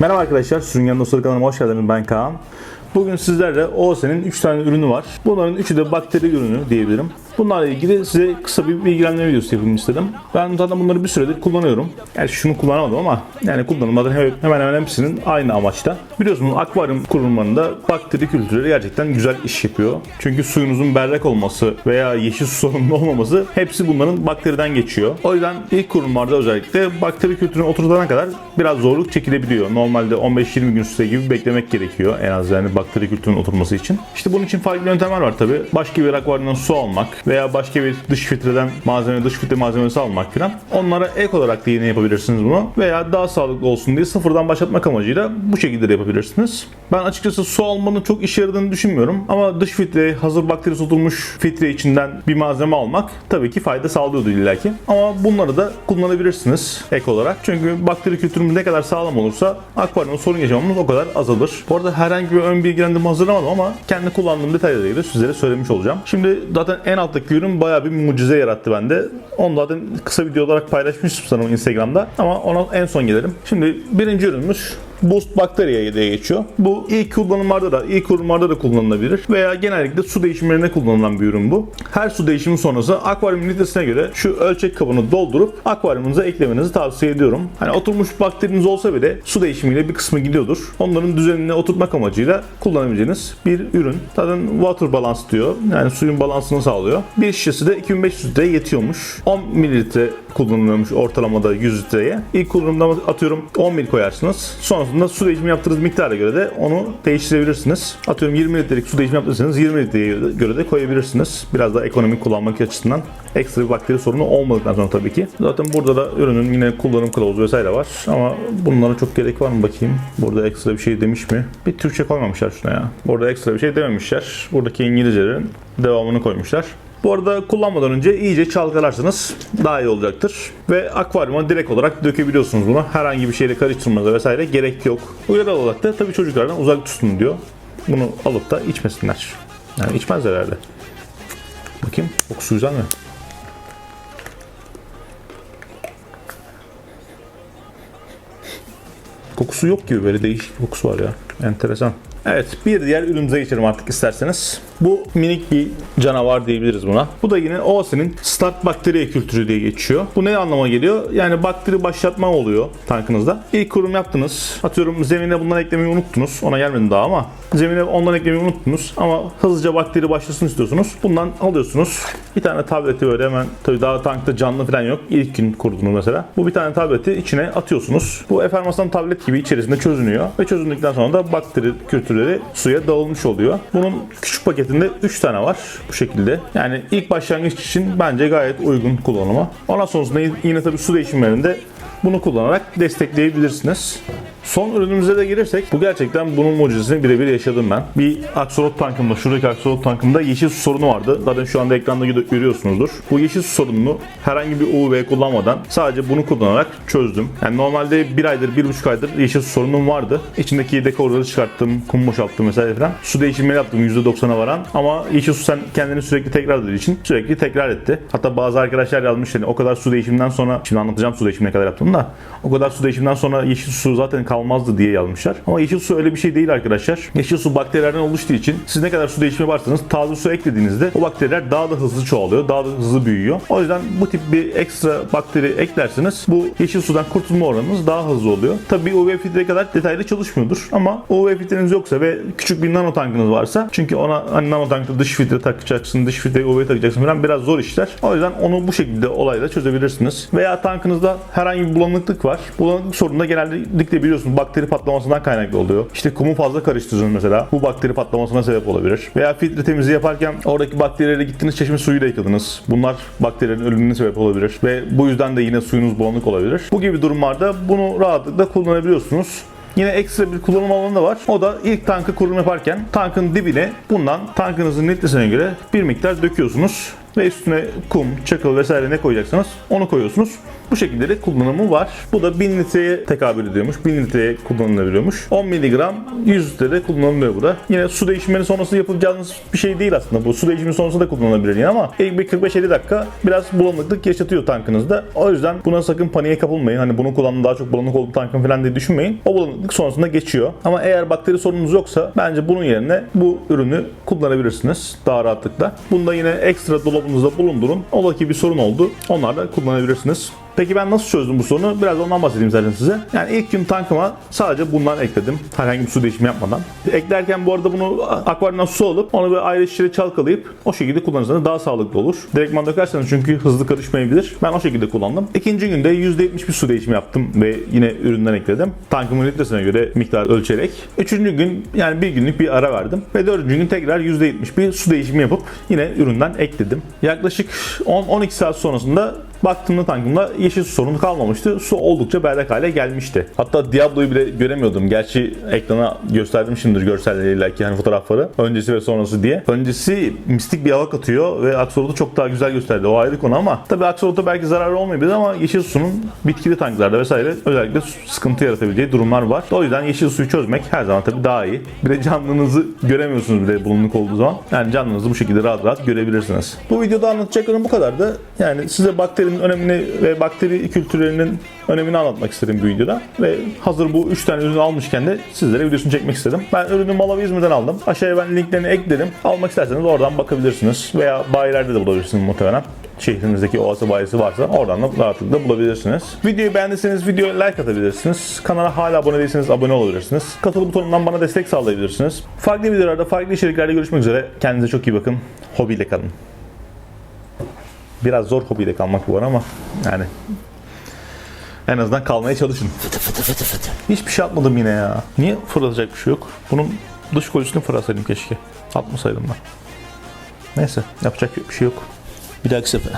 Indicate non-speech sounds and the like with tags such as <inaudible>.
Merhaba arkadaşlar, Sürüngen Dostları kanalıma hoş geldiniz. Ben Kaan. Bugün sizlerle OOS'nin 3 tane ürünü var. Bunların üçü de bakteri ürünü diyebilirim. Bunlarla ilgili size kısa bir bilgilendirme videosu yapayım istedim. Ben zaten bunları bir süredir kullanıyorum. Yani şunu kullanamadım ama yani kullanımların he- hemen hemen hepsinin aynı amaçta. Biliyorsunuz akvaryum kurulumlarında bakteri kültürleri gerçekten güzel iş yapıyor. Çünkü suyunuzun berrak olması veya yeşil su <laughs> sorunlu olmaması hepsi bunların bakteriden geçiyor. O yüzden ilk kurulumlarda özellikle bakteri kültürünü oturtana kadar biraz zorluk çekilebiliyor. Normalde 15-20 gün süre gibi beklemek gerekiyor en az yani bakteri kültürünün oturması için. İşte bunun için farklı yöntemler var tabi. Başka bir akvaryumdan su almak veya başka bir dış filtreden malzeme, dış filtre malzemesi almak falan. Onlara ek olarak da yine yapabilirsiniz bunu. Veya daha sağlıklı olsun diye sıfırdan başlatmak amacıyla bu şekilde de yapabilirsiniz. Ben açıkçası su almanın çok işe yaradığını düşünmüyorum. Ama dış filtre, hazır bakteri tutulmuş filtre içinden bir malzeme almak tabii ki fayda sağlıyordu illaki. Ama bunları da kullanabilirsiniz ek olarak. Çünkü bakteri kültürümüz ne kadar sağlam olursa akvaryumda sorun yaşamamız o kadar azalır. Bu arada herhangi bir ön bilgilendirme hazırlamadım ama kendi kullandığım detaylarıyla sizlere söylemiş olacağım. Şimdi zaten en alttaki ürün bayağı bir mucize yarattı bende. Onu zaten kısa video olarak paylaşmıştım sanırım Instagram'da. Ama ona en son gelelim. Şimdi birinci ürünümüz Boost Bacteria diye geçiyor. Bu ilk kullanımlarda da, ilk kurumlarda da kullanılabilir veya genellikle su değişimlerine kullanılan bir ürün bu. Her su değişimi sonrası akvaryum litresine göre şu ölçek kabını doldurup akvaryumunuza eklemenizi tavsiye ediyorum. Hani oturmuş bakteriniz olsa bile su değişimiyle bir kısmı gidiyordur. Onların düzenine oturtmak amacıyla kullanabileceğiniz bir ürün. Zaten water balance diyor. Yani suyun balansını sağlıyor. Bir şişesi de 2500 litre yetiyormuş. 10 mililitre kullanılıyormuş ortalamada 100 litreye. İlk kullanımda atıyorum 10 mil koyarsınız. Sonrasında su değişimi yaptığınız miktara göre de onu değiştirebilirsiniz. Atıyorum 20 litrelik su değişimi yaptıysanız 20 litreye göre de koyabilirsiniz. Biraz daha ekonomik kullanmak açısından ekstra bir bakteri sorunu olmadıktan sonra tabii ki. Zaten burada da ürünün yine kullanım kılavuzu vesaire var. Ama bunlara çok gerek var mı bakayım. Burada ekstra bir şey demiş mi? Bir Türkçe koymamışlar şuna ya. Burada ekstra bir şey dememişler. Buradaki İngilizcelerin devamını koymuşlar. Bu arada kullanmadan önce iyice çalkalarsanız daha iyi olacaktır. Ve akvaryuma direkt olarak dökebiliyorsunuz bunu. Herhangi bir şeyle karıştırmanıza vesaire gerek yok. Uyarı olarak da tabii çocuklardan uzak tutun diyor. Bunu alıp da içmesinler. Yani içmezler herhalde. Bakayım kokusu güzel mi? Kokusu yok gibi böyle değişik bir kokusu var ya. Enteresan. Evet bir diğer ürünümüze geçelim artık isterseniz. Bu minik bir canavar diyebiliriz buna. Bu da yine OASI'nin Start Bakteriya Kültürü diye geçiyor. Bu ne anlama geliyor? Yani bakteri başlatma oluyor tankınızda. İlk kurum yaptınız. Atıyorum zemine bundan eklemeyi unuttunuz. Ona gelmedi daha ama. Zemine ondan eklemeyi unuttunuz. Ama hızlıca bakteri başlasın istiyorsunuz. Bundan alıyorsunuz. Bir tane tableti böyle hemen tabii daha tankta canlı falan yok. İlk gün kurduğunu mesela. Bu bir tane tableti içine atıyorsunuz. Bu efermasyon tablet gibi içerisinde çözünüyor. Ve çözündükten sonra da bakteri kültürleri suya dağılmış oluyor. Bunun küçük paketinde 3 tane var bu şekilde. Yani ilk başlangıç için bence gayet uygun kullanıma. Ondan sonrasında yine tabii su değişimlerinde bunu kullanarak destekleyebilirsiniz. Son ürünümüze de gelirsek bu gerçekten bunun mucizesini birebir yaşadım ben. Bir aksolot tankımda, şuradaki aksolot tankımda yeşil su sorunu vardı. Zaten şu anda ekranda gö- görüyorsunuzdur. Bu yeşil su sorununu herhangi bir UV kullanmadan sadece bunu kullanarak çözdüm. Yani normalde bir aydır, bir buçuk aydır yeşil su sorunum vardı. İçindeki dekorları çıkarttım, kum boşalttım vesaire falan. Su değişimleri yaptım %90'a varan. Ama yeşil su sen kendini sürekli tekrar dediği için sürekli tekrar etti. Hatta bazı arkadaşlar yazmış hani o kadar su değişiminden sonra, şimdi anlatacağım su değişimi ne kadar yaptım da o kadar su değişiminden sonra yeşil su zaten kalmazdı diye yazmışlar. Ama yeşil su öyle bir şey değil arkadaşlar. Yeşil su bakterilerden oluştuğu için siz ne kadar su değişimi yaparsanız taze su eklediğinizde o bakteriler daha da hızlı çoğalıyor, daha da hızlı büyüyor. O yüzden bu tip bir ekstra bakteri eklerseniz bu yeşil sudan kurtulma oranınız daha hızlı oluyor. Tabii UV filtre kadar detaylı çalışmıyordur ama UV filtreniz yoksa ve küçük bir nano tankınız varsa çünkü ona hani nano tankta dış filtre takacaksın, dış filtre UV takacaksın falan biraz zor işler. O yüzden onu bu şekilde olayla çözebilirsiniz. Veya tankınızda herhangi bir bulanıklık var. Bulanıklık sorunu da genellikle biliyorsunuz bakteri patlamasından kaynaklı oluyor. İşte kumu fazla karıştırdınız mesela. Bu bakteri patlamasına sebep olabilir. Veya filtre temizliği yaparken oradaki bakterileri gittiniz çeşme suyuyla yıkadınız. Bunlar bakterilerin ölümüne sebep olabilir. Ve bu yüzden de yine suyunuz bulanık olabilir. Bu gibi durumlarda bunu rahatlıkla kullanabiliyorsunuz. Yine ekstra bir kullanım alanı da var. O da ilk tankı kurum yaparken tankın dibine bundan tankınızın litresine göre bir miktar döküyorsunuz ve üstüne kum, çakıl vesaire ne koyacaksanız onu koyuyorsunuz. Bu şekilde de kullanımı var. Bu da 1000 litreye tekabül ediyormuş. 1000 litreye kullanılabiliyormuş. 10 miligram 100 litrede kullanılıyor bu da. Yine su değişimleri sonrası yapacağınız bir şey değil aslında bu. Su değişimi sonrası da kullanılabilir yine ama ilk bir 45-50 dakika biraz bulanıklık yaşatıyor tankınızda. O yüzden buna sakın paniğe kapılmayın. Hani bunu kullandım daha çok bulanık oldu tankım falan diye düşünmeyin. O bulanıklık sonrasında geçiyor. Ama eğer bakteri sorununuz yoksa bence bunun yerine bu ürünü kullanabilirsiniz daha rahatlıkla. Bunda yine ekstra dolabınızda bulundurun. Ola ki bir sorun oldu. Onlar da kullanabilirsiniz. Peki ben nasıl çözdüm bu sorunu? Biraz ondan bahsedeyim zaten size. Yani ilk gün tankıma sadece bundan ekledim. Herhangi bir su değişimi yapmadan. Eklerken bu arada bunu akvaryumdan su alıp onu bir ayrı şişede çalkalayıp o şekilde kullanırsanız daha sağlıklı olur. Direktman dökerseniz çünkü hızlı karışmayabilir. Ben o şekilde kullandım. İkinci günde %70 bir su değişimi yaptım ve yine üründen ekledim. Tankımın litresine göre miktar ölçerek. Üçüncü gün yani bir günlük bir ara verdim. Ve dördüncü gün tekrar %70 bir su değişimi yapıp yine üründen ekledim. Yaklaşık 10-12 saat sonrasında Baktığımda tankımda yeşil su sorunu kalmamıştı. Su oldukça berrak hale gelmişti. Hatta Diablo'yu bile göremiyordum. Gerçi ekrana gösterdim şimdidir görselleriyle ki hani fotoğrafları. Öncesi ve sonrası diye. Öncesi mistik bir hava katıyor ve aksolotlu çok daha güzel gösterdi. O ayrı konu ama tabii aksolotlu belki zararı olmayabilir ama yeşil sunun bitkili tanklarda vesaire özellikle sıkıntı yaratabileceği durumlar var. O yüzden yeşil suyu çözmek her zaman tabii daha iyi. Bir de canlınızı göremiyorsunuz bir de bulunuk olduğu zaman. Yani canlınızı bu şekilde rahat rahat görebilirsiniz. Bu videoda anlatacaklarım bu kadardı. Yani size bakterinin önemini ve bakteri kültürlerinin önemini anlatmak istedim bu videoda. Ve hazır bu 3 tane ürünü almışken de sizlere videosunu çekmek istedim. Ben ürünü Malawi İzmir'den aldım. Aşağıya ben linklerini ekledim. Almak isterseniz oradan bakabilirsiniz. Veya bayilerde de bulabilirsiniz muhtemelen şehrinizdeki oası bayisi varsa oradan da rahatlıkla bulabilirsiniz. Videoyu beğendiyseniz videoya like atabilirsiniz. Kanala hala abone değilseniz abone olabilirsiniz. Katıl butonundan bana destek sağlayabilirsiniz. Farklı videolarda, farklı içeriklerde görüşmek üzere. Kendinize çok iyi bakın. Hobiyle kalın. Biraz zor hobiyle kalmak var ama yani en azından kalmaya çalışın. Hiçbir şey atmadım yine ya. Niye fırlatacak bir şey yok? Bunun dış kolisini fırlatsaydım keşke. Atmasaydım ben. Neyse yapacak bir şey yok. Bir dahaki sefere.